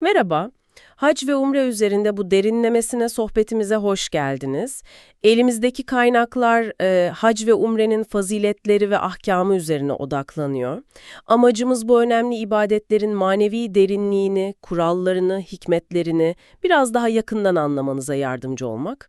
Merhaba. Hac ve umre üzerinde bu derinlemesine sohbetimize hoş geldiniz. Elimizdeki kaynaklar e, hac ve umrenin faziletleri ve ahkamı üzerine odaklanıyor. Amacımız bu önemli ibadetlerin manevi derinliğini, kurallarını, hikmetlerini biraz daha yakından anlamanıza yardımcı olmak.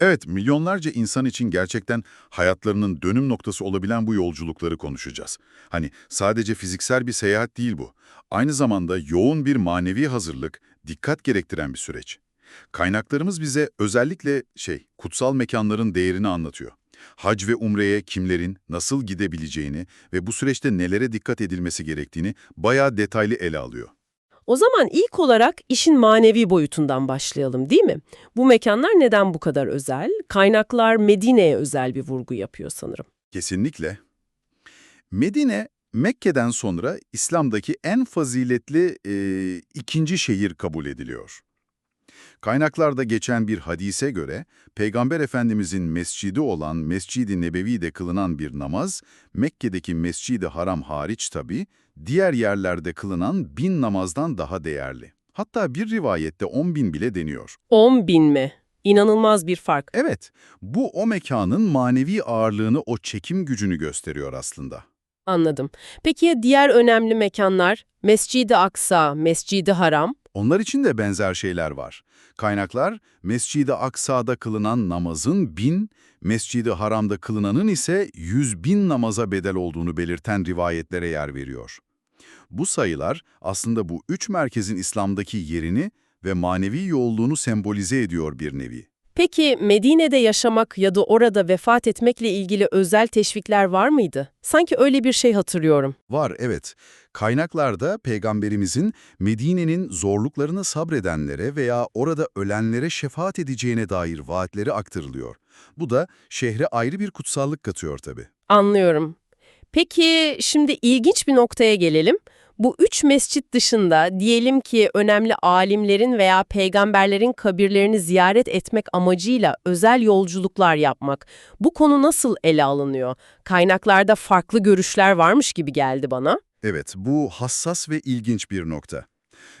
Evet, milyonlarca insan için gerçekten hayatlarının dönüm noktası olabilen bu yolculukları konuşacağız. Hani sadece fiziksel bir seyahat değil bu. Aynı zamanda yoğun bir manevi hazırlık, dikkat gerektiren bir süreç. Kaynaklarımız bize özellikle şey, kutsal mekanların değerini anlatıyor. Hac ve umreye kimlerin nasıl gidebileceğini ve bu süreçte nelere dikkat edilmesi gerektiğini bayağı detaylı ele alıyor. O zaman ilk olarak işin manevi boyutundan başlayalım değil mi? Bu mekanlar neden bu kadar özel? Kaynaklar Medine'ye özel bir vurgu yapıyor sanırım. Kesinlikle. Medine, Mekke'den sonra İslam'daki en faziletli e, ikinci şehir kabul ediliyor. Kaynaklarda geçen bir hadise göre, Peygamber Efendimizin mescidi olan Mescid-i Nebevi'de kılınan bir namaz, Mekke'deki Mescid-i Haram hariç tabi, diğer yerlerde kılınan bin namazdan daha değerli. Hatta bir rivayette 10 bin bile deniyor. 10 bin mi? İnanılmaz bir fark. Evet, bu o mekanın manevi ağırlığını, o çekim gücünü gösteriyor aslında. Anladım. Peki ya diğer önemli mekanlar? Mescid-i Aksa, Mescid-i Haram? Onlar için de benzer şeyler var. Kaynaklar, Mescid-i Aksa'da kılınan namazın bin, Mescid-i Haram'da kılınanın ise yüz bin namaza bedel olduğunu belirten rivayetlere yer veriyor. Bu sayılar aslında bu üç merkezin İslam'daki yerini ve manevi yoğunluğunu sembolize ediyor bir nevi. Peki Medine'de yaşamak ya da orada vefat etmekle ilgili özel teşvikler var mıydı? Sanki öyle bir şey hatırlıyorum. Var, evet. Kaynaklarda Peygamberimizin Medine'nin zorluklarını sabredenlere veya orada ölenlere şefaat edeceğine dair vaatleri aktarılıyor. Bu da şehre ayrı bir kutsallık katıyor tabii. Anlıyorum. Peki şimdi ilginç bir noktaya gelelim. Bu üç mescit dışında diyelim ki önemli alimlerin veya peygamberlerin kabirlerini ziyaret etmek amacıyla özel yolculuklar yapmak. Bu konu nasıl ele alınıyor? Kaynaklarda farklı görüşler varmış gibi geldi bana. Evet, bu hassas ve ilginç bir nokta.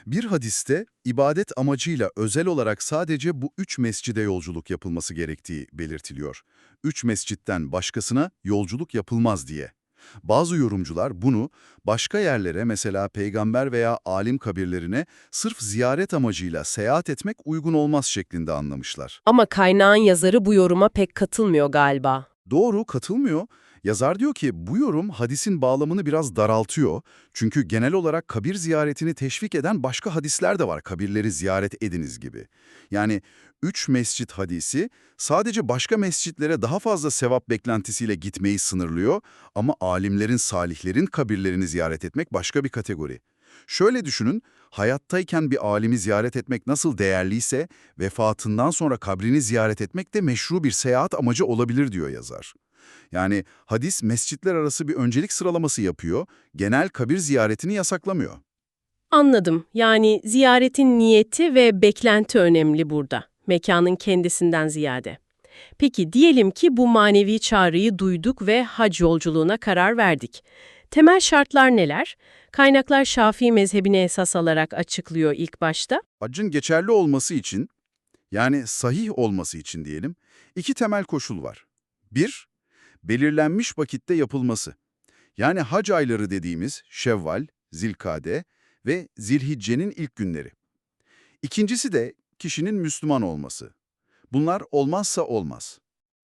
Bir hadiste ibadet amacıyla özel olarak sadece bu üç mescide yolculuk yapılması gerektiği belirtiliyor. Üç mescitten başkasına yolculuk yapılmaz diye. Bazı yorumcular bunu başka yerlere mesela peygamber veya alim kabirlerine sırf ziyaret amacıyla seyahat etmek uygun olmaz şeklinde anlamışlar. Ama kaynağın yazarı bu yoruma pek katılmıyor galiba. Doğru, katılmıyor. Yazar diyor ki bu yorum hadisin bağlamını biraz daraltıyor. Çünkü genel olarak kabir ziyaretini teşvik eden başka hadisler de var. Kabirleri ziyaret ediniz gibi. Yani üç mescit hadisi sadece başka mescitlere daha fazla sevap beklentisiyle gitmeyi sınırlıyor ama alimlerin, salihlerin kabirlerini ziyaret etmek başka bir kategori. Şöyle düşünün, hayattayken bir alimi ziyaret etmek nasıl değerliyse, vefatından sonra kabrini ziyaret etmek de meşru bir seyahat amacı olabilir diyor yazar. Yani hadis mescitler arası bir öncelik sıralaması yapıyor, genel kabir ziyaretini yasaklamıyor. Anladım. Yani ziyaretin niyeti ve beklenti önemli burada. Mekanın kendisinden ziyade. Peki diyelim ki bu manevi çağrıyı duyduk ve hac yolculuğuna karar verdik. Temel şartlar neler? Kaynaklar Şafii mezhebine esas alarak açıklıyor ilk başta. Haccın geçerli olması için, yani sahih olması için diyelim, iki temel koşul var. Bir, belirlenmiş vakitte yapılması. Yani hac ayları dediğimiz Şevval, Zilkade ve Zilhicce'nin ilk günleri. İkincisi de kişinin Müslüman olması. Bunlar olmazsa olmaz.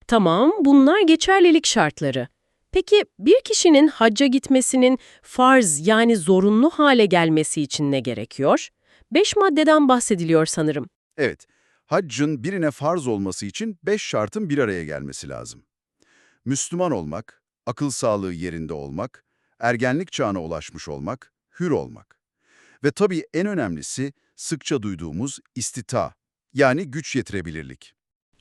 Tamam, bunlar geçerlilik şartları. Peki bir kişinin hacca gitmesinin farz yani zorunlu hale gelmesi için ne gerekiyor? Beş maddeden bahsediliyor sanırım. Evet, haccın birine farz olması için beş şartın bir araya gelmesi lazım. Müslüman olmak, akıl sağlığı yerinde olmak, ergenlik çağına ulaşmış olmak, hür olmak. Ve tabii en önemlisi sıkça duyduğumuz istita, yani güç yetirebilirlik.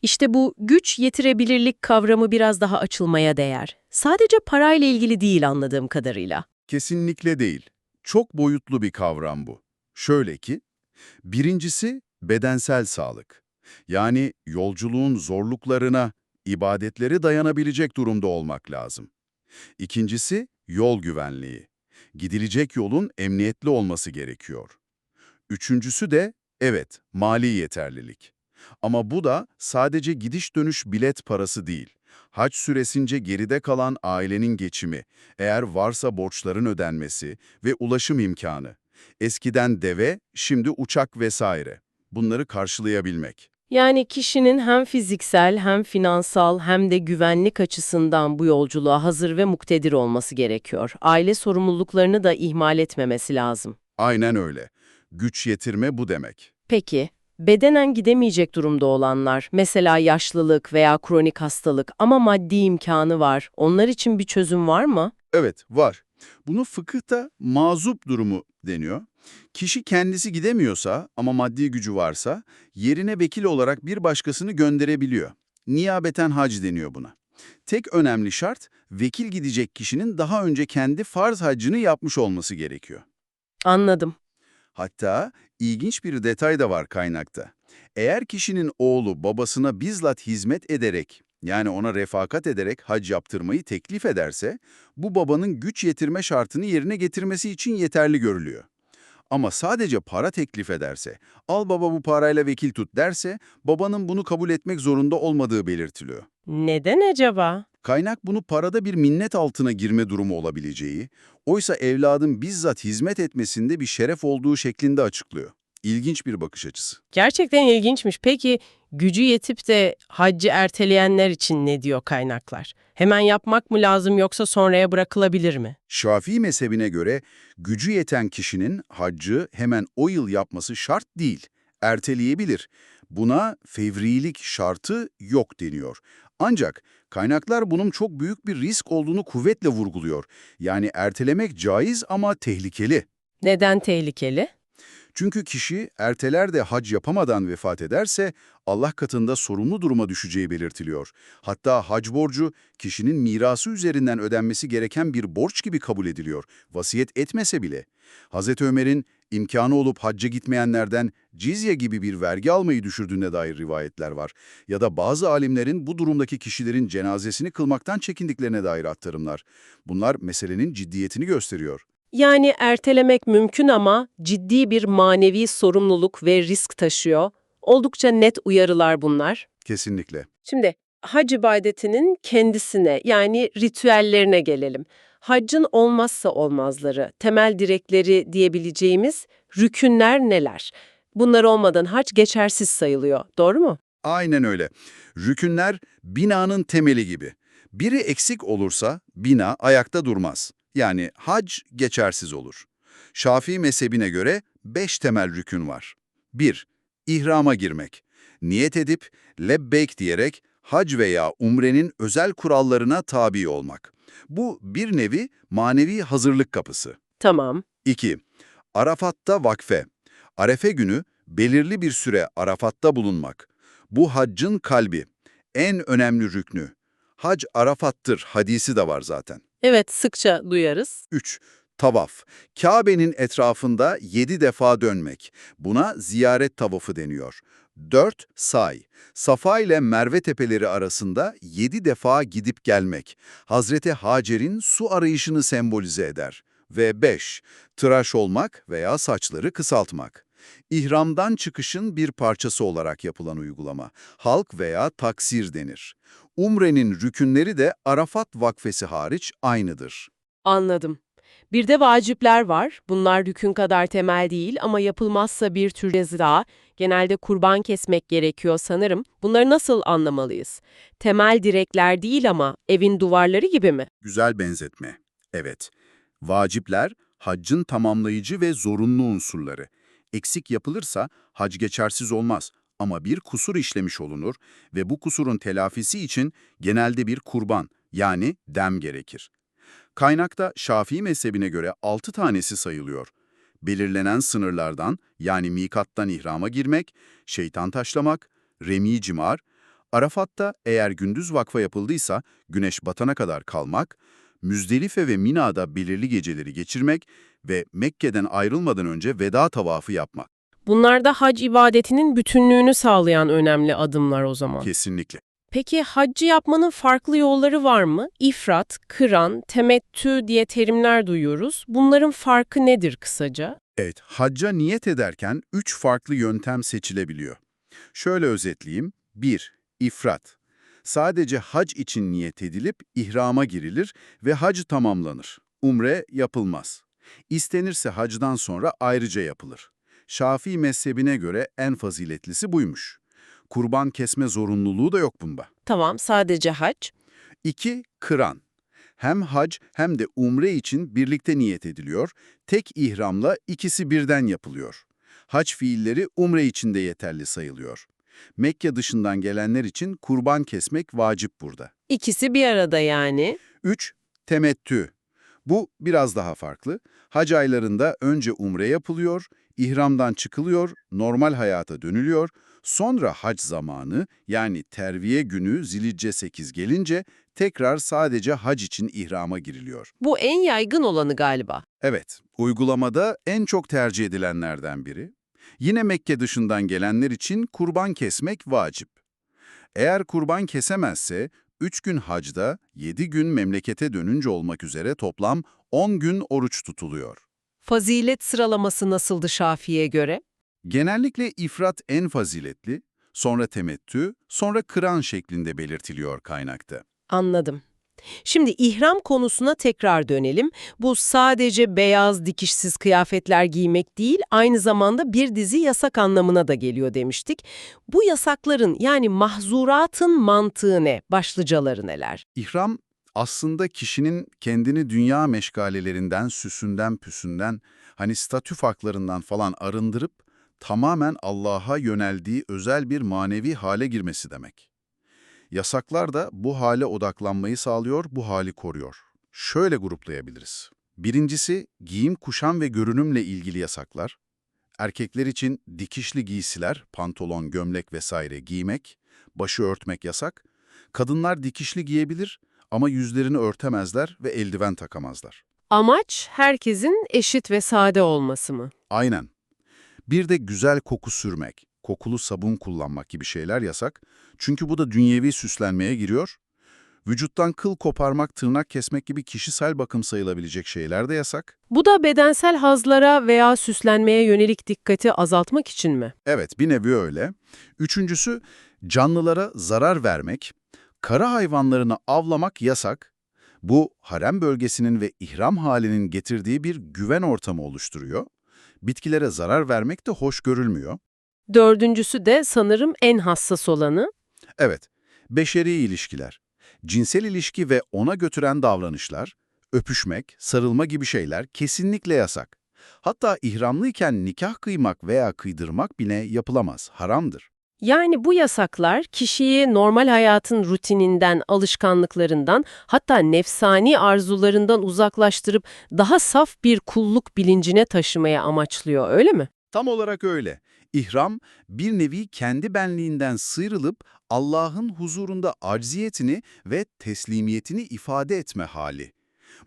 İşte bu güç yetirebilirlik kavramı biraz daha açılmaya değer. Sadece parayla ilgili değil anladığım kadarıyla. Kesinlikle değil. Çok boyutlu bir kavram bu. Şöyle ki, birincisi bedensel sağlık. Yani yolculuğun zorluklarına, ibadetleri dayanabilecek durumda olmak lazım. İkincisi yol güvenliği. Gidilecek yolun emniyetli olması gerekiyor. Üçüncüsü de evet mali yeterlilik. Ama bu da sadece gidiş dönüş bilet parası değil. Hac süresince geride kalan ailenin geçimi, eğer varsa borçların ödenmesi ve ulaşım imkanı. Eskiden deve, şimdi uçak vesaire. Bunları karşılayabilmek. Yani kişinin hem fiziksel hem finansal hem de güvenlik açısından bu yolculuğa hazır ve muktedir olması gerekiyor. Aile sorumluluklarını da ihmal etmemesi lazım. Aynen öyle. Güç yetirme bu demek. Peki, bedenen gidemeyecek durumda olanlar, mesela yaşlılık veya kronik hastalık ama maddi imkanı var, onlar için bir çözüm var mı? Evet, var. Bunu fıkıhta mazup durumu deniyor. Kişi kendisi gidemiyorsa ama maddi gücü varsa yerine vekil olarak bir başkasını gönderebiliyor. Niyabeten hac deniyor buna. Tek önemli şart vekil gidecek kişinin daha önce kendi farz hacını yapmış olması gerekiyor. Anladım. Hatta ilginç bir detay da var kaynakta. Eğer kişinin oğlu babasına bizzat hizmet ederek, yani ona refakat ederek hac yaptırmayı teklif ederse, bu babanın güç yetirme şartını yerine getirmesi için yeterli görülüyor. Ama sadece para teklif ederse, al baba bu parayla vekil tut derse, babanın bunu kabul etmek zorunda olmadığı belirtiliyor. Neden acaba? Kaynak bunu parada bir minnet altına girme durumu olabileceği, oysa evladın bizzat hizmet etmesinde bir şeref olduğu şeklinde açıklıyor. İlginç bir bakış açısı. Gerçekten ilginçmiş. Peki gücü yetip de haccı erteleyenler için ne diyor kaynaklar? Hemen yapmak mı lazım yoksa sonraya bırakılabilir mi? Şafii mezhebine göre gücü yeten kişinin haccı hemen o yıl yapması şart değil, erteleyebilir. Buna fevrilik şartı yok deniyor. Ancak kaynaklar bunun çok büyük bir risk olduğunu kuvvetle vurguluyor. Yani ertelemek caiz ama tehlikeli. Neden tehlikeli? Çünkü kişi erteler de hac yapamadan vefat ederse Allah katında sorumlu duruma düşeceği belirtiliyor. Hatta hac borcu kişinin mirası üzerinden ödenmesi gereken bir borç gibi kabul ediliyor, vasiyet etmese bile. Hz. Ömer'in imkanı olup hacca gitmeyenlerden cizye gibi bir vergi almayı düşürdüğüne dair rivayetler var. Ya da bazı alimlerin bu durumdaki kişilerin cenazesini kılmaktan çekindiklerine dair aktarımlar. Bunlar meselenin ciddiyetini gösteriyor. Yani ertelemek mümkün ama ciddi bir manevi sorumluluk ve risk taşıyor. Oldukça net uyarılar bunlar. Kesinlikle. Şimdi hac ibadetinin kendisine yani ritüellerine gelelim. Haccın olmazsa olmazları, temel direkleri diyebileceğimiz rükünler neler? Bunlar olmadan hac geçersiz sayılıyor, doğru mu? Aynen öyle. Rükünler binanın temeli gibi. Biri eksik olursa bina ayakta durmaz. Yani hac geçersiz olur. Şafii mezhebine göre beş temel rükün var. 1. İhrama girmek. Niyet edip lebbeyk diyerek hac veya umrenin özel kurallarına tabi olmak. Bu bir nevi manevi hazırlık kapısı. Tamam. 2. Arafat'ta vakfe. Arefe günü belirli bir süre Arafat'ta bulunmak. Bu haccın kalbi, en önemli rüknü. Hac Arafat'tır hadisi de var zaten. Evet, sıkça duyarız. 3. Tavaf. Kabe'nin etrafında 7 defa dönmek. Buna ziyaret tavafı deniyor. 4. Say. Safa ile Merve tepeleri arasında 7 defa gidip gelmek. Hazreti Hacer'in su arayışını sembolize eder. Ve 5. Tıraş olmak veya saçları kısaltmak. İhramdan çıkışın bir parçası olarak yapılan uygulama. Halk veya taksir denir. Umre'nin rükünleri de Arafat vakfesi hariç aynıdır. Anladım. Bir de vacipler var. Bunlar rükün kadar temel değil ama yapılmazsa bir tür ceza. Genelde kurban kesmek gerekiyor sanırım. Bunları nasıl anlamalıyız? Temel direkler değil ama evin duvarları gibi mi? Güzel benzetme. Evet. Vacipler, haccın tamamlayıcı ve zorunlu unsurları. Eksik yapılırsa hac geçersiz olmaz ama bir kusur işlemiş olunur ve bu kusurun telafisi için genelde bir kurban yani dem gerekir. Kaynakta Şafii mezhebine göre 6 tanesi sayılıyor. Belirlenen sınırlardan yani mikattan ihrama girmek, şeytan taşlamak, remi cimar, Arafat'ta eğer gündüz vakfa yapıldıysa güneş batana kadar kalmak, Müzdelife ve Mina'da belirli geceleri geçirmek ve Mekke'den ayrılmadan önce veda tavafı yapmak. Bunlar da hac ibadetinin bütünlüğünü sağlayan önemli adımlar o zaman. Kesinlikle. Peki haccı yapmanın farklı yolları var mı? İfrat, kıran, temettü diye terimler duyuyoruz. Bunların farkı nedir kısaca? Evet, hacca niyet ederken üç farklı yöntem seçilebiliyor. Şöyle özetleyeyim. 1. İfrat. Sadece hac için niyet edilip ihrama girilir ve hac tamamlanır. Umre yapılmaz. İstenirse hacdan sonra ayrıca yapılır. Şafii mezhebine göre en faziletlisi buymuş. Kurban kesme zorunluluğu da yok bunda. Tamam, sadece hac. 2. Kıran. Hem hac hem de umre için birlikte niyet ediliyor. Tek ihramla ikisi birden yapılıyor. Hac fiilleri umre için de yeterli sayılıyor. Mekke dışından gelenler için kurban kesmek vacip burada. İkisi bir arada yani. 3. Temettü. Bu biraz daha farklı. Hac aylarında önce umre yapılıyor, ihramdan çıkılıyor, normal hayata dönülüyor. Sonra hac zamanı yani terviye günü Zilhicce 8 gelince tekrar sadece hac için ihrama giriliyor. Bu en yaygın olanı galiba. Evet, uygulamada en çok tercih edilenlerden biri. Yine Mekke dışından gelenler için kurban kesmek vacip. Eğer kurban kesemezse 3 gün hacda, 7 gün memlekete dönünce olmak üzere toplam 10 gün oruç tutuluyor. Fazilet sıralaması nasıldı Şafii'ye göre? Genellikle ifrat en faziletli, sonra temettü, sonra kıran şeklinde belirtiliyor kaynakta. Anladım. Şimdi ihram konusuna tekrar dönelim. Bu sadece beyaz dikişsiz kıyafetler giymek değil, aynı zamanda bir dizi yasak anlamına da geliyor demiştik. Bu yasakların yani mahzuratın mantığı ne? Başlıcaları neler? İhram aslında kişinin kendini dünya meşgalelerinden, süsünden, püsünden, hani statü farklarından falan arındırıp tamamen Allah'a yöneldiği özel bir manevi hale girmesi demek. Yasaklar da bu hale odaklanmayı sağlıyor, bu hali koruyor. Şöyle gruplayabiliriz. Birincisi, giyim, kuşam ve görünümle ilgili yasaklar. Erkekler için dikişli giysiler, pantolon, gömlek vesaire giymek, başı örtmek yasak. Kadınlar dikişli giyebilir ama yüzlerini örtemezler ve eldiven takamazlar. Amaç herkesin eşit ve sade olması mı? Aynen. Bir de güzel koku sürmek, kokulu sabun kullanmak gibi şeyler yasak. Çünkü bu da dünyevi süslenmeye giriyor. Vücuttan kıl koparmak, tırnak kesmek gibi kişisel bakım sayılabilecek şeyler de yasak. Bu da bedensel hazlara veya süslenmeye yönelik dikkati azaltmak için mi? Evet, bir nevi öyle. Üçüncüsü, canlılara zarar vermek, kara hayvanlarını avlamak yasak. Bu, harem bölgesinin ve ihram halinin getirdiği bir güven ortamı oluşturuyor. Bitkilere zarar vermek de hoş görülmüyor. Dördüncüsü de sanırım en hassas olanı. Evet, beşeri ilişkiler, cinsel ilişki ve ona götüren davranışlar, öpüşmek, sarılma gibi şeyler kesinlikle yasak. Hatta ihramlıyken nikah kıymak veya kıydırmak bile yapılamaz, haramdır. Yani bu yasaklar kişiyi normal hayatın rutininden, alışkanlıklarından, hatta nefsani arzularından uzaklaştırıp daha saf bir kulluk bilincine taşımaya amaçlıyor, öyle mi? Tam olarak öyle. İhram, bir nevi kendi benliğinden sıyrılıp Allah'ın huzurunda acziyetini ve teslimiyetini ifade etme hali.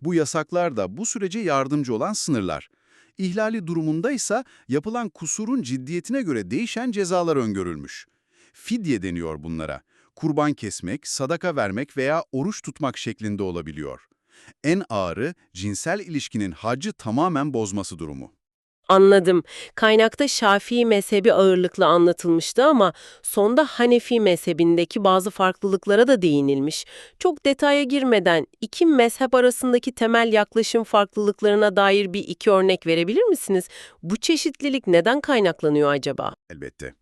Bu yasaklar da bu sürece yardımcı olan sınırlar. İhlali durumunda ise yapılan kusurun ciddiyetine göre değişen cezalar öngörülmüş. Fidye deniyor bunlara. Kurban kesmek, sadaka vermek veya oruç tutmak şeklinde olabiliyor. En ağırı cinsel ilişkinin haccı tamamen bozması durumu. Anladım. Kaynakta Şafii mezhebi ağırlıklı anlatılmıştı ama sonda Hanefi mezhebindeki bazı farklılıklara da değinilmiş. Çok detaya girmeden iki mezhep arasındaki temel yaklaşım farklılıklarına dair bir iki örnek verebilir misiniz? Bu çeşitlilik neden kaynaklanıyor acaba? Elbette.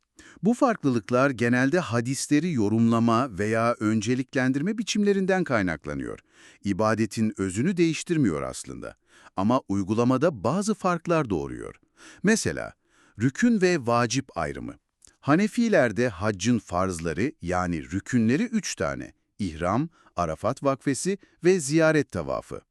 Bu farklılıklar genelde hadisleri yorumlama veya önceliklendirme biçimlerinden kaynaklanıyor. İbadetin özünü değiştirmiyor aslında. Ama uygulamada bazı farklar doğuruyor. Mesela, rükün ve vacip ayrımı. Hanefilerde haccın farzları yani rükünleri üç tane. İhram, Arafat vakfesi ve ziyaret tavafı.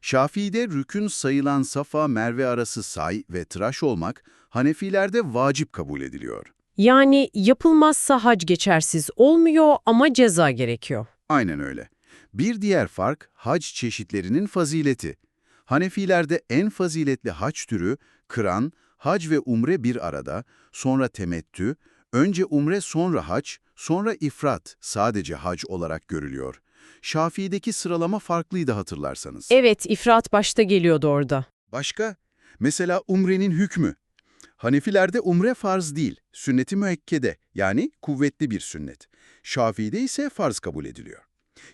Şafii'de rükün sayılan Safa, Merve arası say ve tıraş olmak Hanefilerde vacip kabul ediliyor. Yani yapılmazsa hac geçersiz olmuyor ama ceza gerekiyor. Aynen öyle. Bir diğer fark hac çeşitlerinin fazileti. Hanefilerde en faziletli hac türü kıran, hac ve umre bir arada, sonra temettü, önce umre sonra hac, sonra ifrat sadece hac olarak görülüyor. Şafii'deki sıralama farklıydı hatırlarsanız. Evet, ifrat başta geliyordu orada. Başka? Mesela umrenin hükmü. Hanefilerde umre farz değil, sünnet-i müekkede yani kuvvetli bir sünnet. Şafii'de ise farz kabul ediliyor.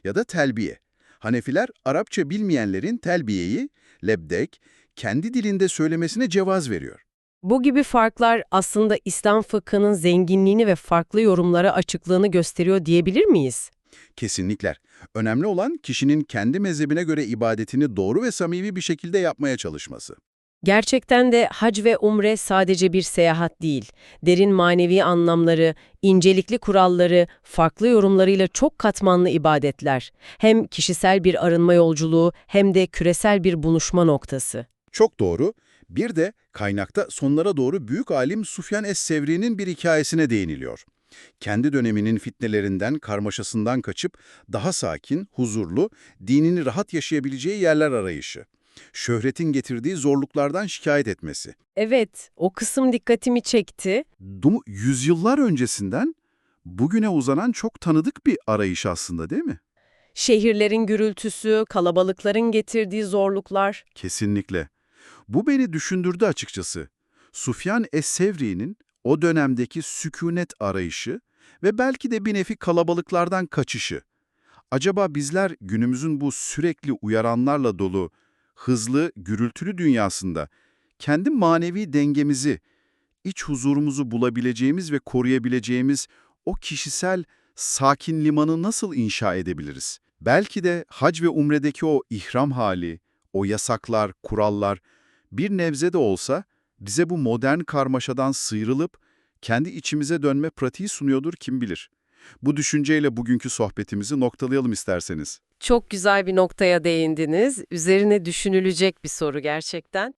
Ya da telbiye. Hanefiler Arapça bilmeyenlerin telbiyeyi, lebdek, kendi dilinde söylemesine cevaz veriyor. Bu gibi farklar aslında İslam fıkhının zenginliğini ve farklı yorumlara açıklığını gösteriyor diyebilir miyiz? Kesinlikle. Önemli olan kişinin kendi mezhebine göre ibadetini doğru ve samimi bir şekilde yapmaya çalışması. Gerçekten de hac ve umre sadece bir seyahat değil. Derin manevi anlamları, incelikli kuralları, farklı yorumlarıyla çok katmanlı ibadetler. Hem kişisel bir arınma yolculuğu hem de küresel bir buluşma noktası. Çok doğru. Bir de kaynakta sonlara doğru büyük alim Sufyan Es-Sevri'nin bir hikayesine değiniliyor. Kendi döneminin fitnelerinden, karmaşasından kaçıp daha sakin, huzurlu, dinini rahat yaşayabileceği yerler arayışı. Şöhretin getirdiği zorluklardan şikayet etmesi. Evet, o kısım dikkatimi çekti. Dumu yüzyıllar öncesinden bugüne uzanan çok tanıdık bir arayış aslında değil mi? Şehirlerin gürültüsü, kalabalıkların getirdiği zorluklar. Kesinlikle. Bu beni düşündürdü açıkçası. Sufyan Es-Sevri'nin o dönemdeki sükunet arayışı ve belki de bir nefi kalabalıklardan kaçışı. Acaba bizler günümüzün bu sürekli uyaranlarla dolu, hızlı, gürültülü dünyasında kendi manevi dengemizi, iç huzurumuzu bulabileceğimiz ve koruyabileceğimiz o kişisel sakin limanı nasıl inşa edebiliriz? Belki de hac ve umredeki o ihram hali, o yasaklar, kurallar bir nebze de olsa bize bu modern karmaşadan sıyrılıp kendi içimize dönme pratiği sunuyordur kim bilir. Bu düşünceyle bugünkü sohbetimizi noktalayalım isterseniz. Çok güzel bir noktaya değindiniz. Üzerine düşünülecek bir soru gerçekten.